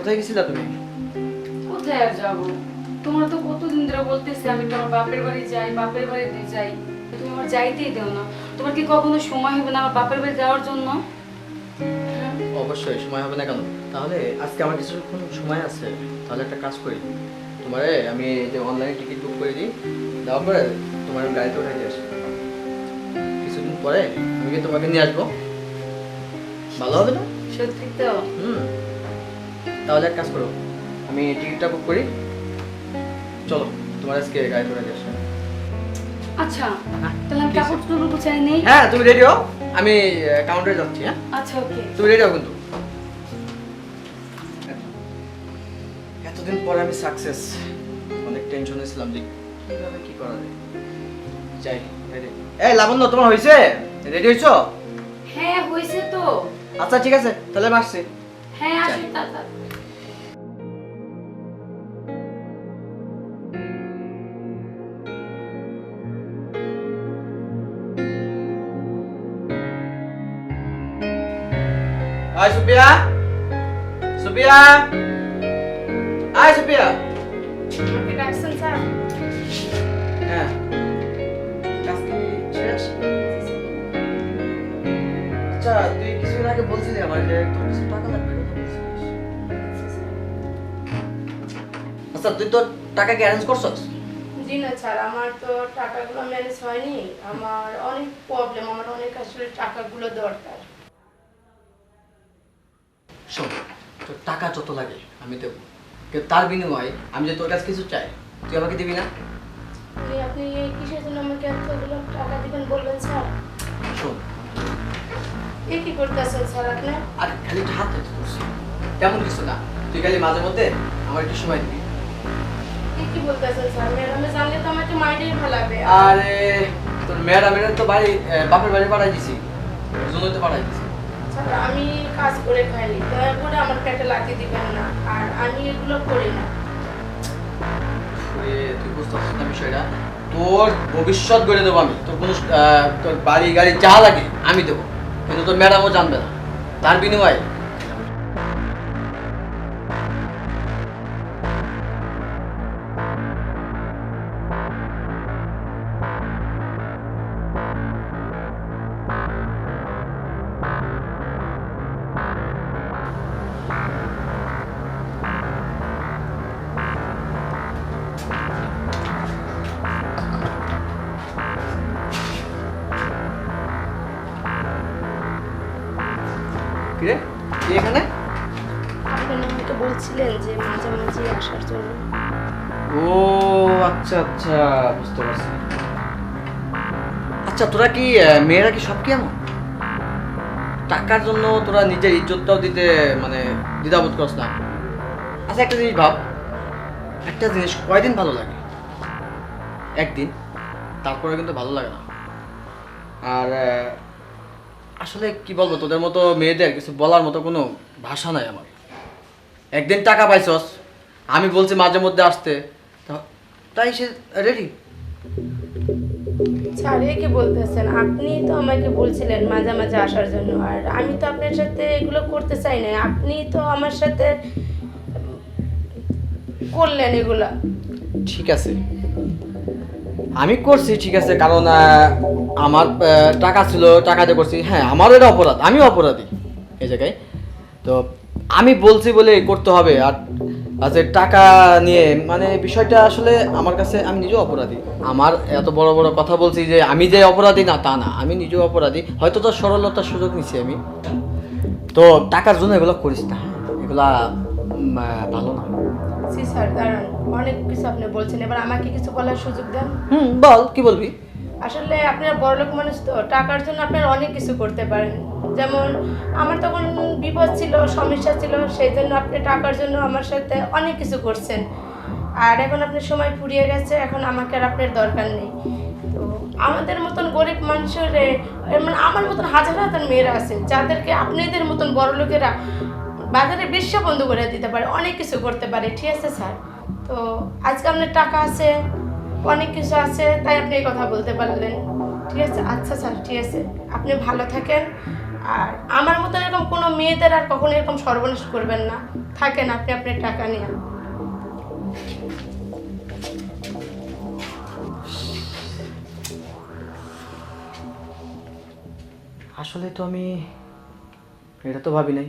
কোথায় গেছিলা তুমি? কোথায় আর যাব? তোমরা তো কতদিন ধরে বলতেছি আমি তোমার বাপের বাড়ি যাই বাপের বাড়িতে যাই। তুমি আমার যাইতেই দেও না। তোমার কি কখনো সময় হবে না আমার বাপের বাড়ি যাওয়ার জন্য? হ্যাঁ? অবশ্যই সময় হবে না কেন? তাহলে আজকে আমার কিছুক্ষণ সময় আছে তাহলে একটা কাজ করি। তোমারে আমি এই যে অনলাইনে টিকিট বুক করে দিই দেওয়ার পরে তোমার আমি গাড়িতে উঠে দিয়ে আসি। কিছুদিন পরে আমি তোমাকে নিয়ে আসব। ভালো হবে না? সত্যি তো? হুম। তাহলে এক কাজ করো আমি টিকিটটা বুক করি। চলো তোমার আজকে গাড়িতে উঠে দিয়ে আচ্ছা হ্যাঁ, তাহলে আমি। কাপড় চোপড় গুছাই নেই? হ্যাঁ তুমি রেডি হও? আমি কাউন্টারে যাচ্ছি হ্যাঁ? আচ্ছা ওকে তুমি রেডি হও কিন্তু? এতদিন পরে আমি সাকসেস অনেক টেনশনে ছিলাম যে কীভাবে কি করা যায়। যাই এই লাবণ্য তোমার হয়েছে? রেডি হয়েছো? হ্যাঁ হয়েছে তো। আচ্ছা ঠিক আছে তাহলে আমি আসছি। হ্যাঁ আসি যাই। আয় সুপিয়া সুপিয়া আয় সুপিয়া আমাকে ডাকছেন স্যার হ্যাঁ আচ্ছা তুই কিছুদিন আগে বলছিলি আমার যে তোর কিছু টাকা লাগবে আচ্ছা তুই তোর টাকা কি অ্যারেঞ্জ করছস? জি না স্যার আমার তো টাকাগুলো ম্যানেজ হয়নি। আমার অনেক প্রবলেম আমার অনেক আসলে টাকাগুলো দরকার শোন তোর টাকা যত লাগে আমি দেবো। কিন্তু তার বিনিময়ে আমি যে তোর কাছে কিছু চাই তুই আমাকে দিবি না? আপনি এই কিসের জন্য আমাকে এতগুলো টাকা দিবেন বলবেন স্যার? শোন। এ কি করতেছেন স্যার আপনি? আর খালি হাত ধরতে করছি তেমন কিছু না। তুই খালি মাঝে মধ্যে আমার একটু সময় দিবি। এ কি বলতেছেন স্যার? ম্যাডামে জানলে তো আমাকে মাইন্ডেই ফেলাবে। আরে তোর ম্যাডামের তো বাড়ি বাপের বাড়ি পাঠাই দিছি। জন্য তো পাঠাই দিছি। আমি কাজ করে খাইনি। দয়া করে আমার পেটে লাগিয়ে দিবেন না। আর আমি এগুলো করি না। তোর ভবিষ্যৎ গড়ে দেবো আমি। তোর কোনো তোর বাড়ি, গাড়ি যা লাগে আমি দেবো। কিন্তু তোর ম্যাডামও জানবে না। তার বিনিময়ে এখানে? আপনি বলছিলেন যে মাঝে মাঝে আসার জন্য। ও আচ্ছা আচ্ছা বুঝতে পারছি। আচ্ছা তোরা কি মেয়েরা কি সব কি এমন? টাকার জন্য তোরা নিজের ইজ্জতটাও দিতে মানে দ্বিধাবোধ করছ না। আচ্ছা একটা জিনিস ভাব। একটা জিনিস কয়দিন ভালো লাগে? একদিন তারপরে কিন্তু ভালো লাগে না। আর আসলে কি বলব তোদের মতো মেয়েদের কিছু বলার মতো কোনো ভাষা নাই আমার। একদিন টাকা পাইছস আমি বলছি মাঝে মধ্যে আসতে তাই সে রেডি স্যার এ কি বলতেছেন? আপনি তো আমাকে বলছিলেন মাঝে মাঝে আসার জন্য আর আমি তো আপনার সাথে এগুলো করতে চাই না আপনি তো আমার সাথে করলেন এগুলা। ঠিক আছে। আমি করছি, ঠিক আছে, কারণ আমার টাকা ছিল, টাকা দিয়ে করছি। হ্যাঁ আমারও এটা অপরাধ, আমিও অপরাধী এই জায়গায়। তো আমি বলছি বলে করতে হবে, আর আচ্ছা টাকা নিয়ে মানে বিষয়টা আসলে আমার কাছে, আমি নিজেও অপরাধী। আমার এত বড় বড় কথা বলছি যে আমি যে অপরাধী না, তা না, আমি নিজেও অপরাধী। হয়তো তো সরলতার সুযোগ নিছি আমি। তো টাকার জন্য এগুলো করিস না? এগুলা ভালো না। সি স্যার দাঁড়ান অনেক কিছু আপনি বলছেন এবার আমাকে কিছু বলার সুযোগ দেন। হুম বল কি বলবি? আসলে আপনার বড়লোক মানুষ তো টাকার জন্য আপনার অনেক কিছু করতে পারেন। যেমন আমার তখন বিপদ ছিল সমস্যা ছিল সেই জন্য আপনি টাকার জন্য আমার সাথে অনেক কিছু করছেন। আর এখন আপনার সময় ফুরিয়ে গেছে এখন আমাকে আর আপনার দরকার নেই। তো আমাদের মতন গরিব মানুষের মানে আমার মতন হাজার হাজার মেয়েরা আছে যাদেরকে আপনাদের মতন বড় লোকেরা বাজারে বিশ্ব বন্ধ করে দিতে পারে, অনেক কিছু করতে পারে, ঠিক আছে স্যার? তো আজকে আপনার টাকা আছে, অনেক কিছু আছে, তাই আপনি এই কথা বলতে পারলেন। ঠিক আছে? আচ্ছা স্যার, ঠিক আছে। আপনি ভালো থাকেন। আর আমার মতো এরকম কোনো মেয়েদের আর কখনো এরকম সর্বনাশ করবেন না। থাকেন আপনি আপনার টাকা নিয়ে। আসলে তো আমি, এটা তো ভাবি নাই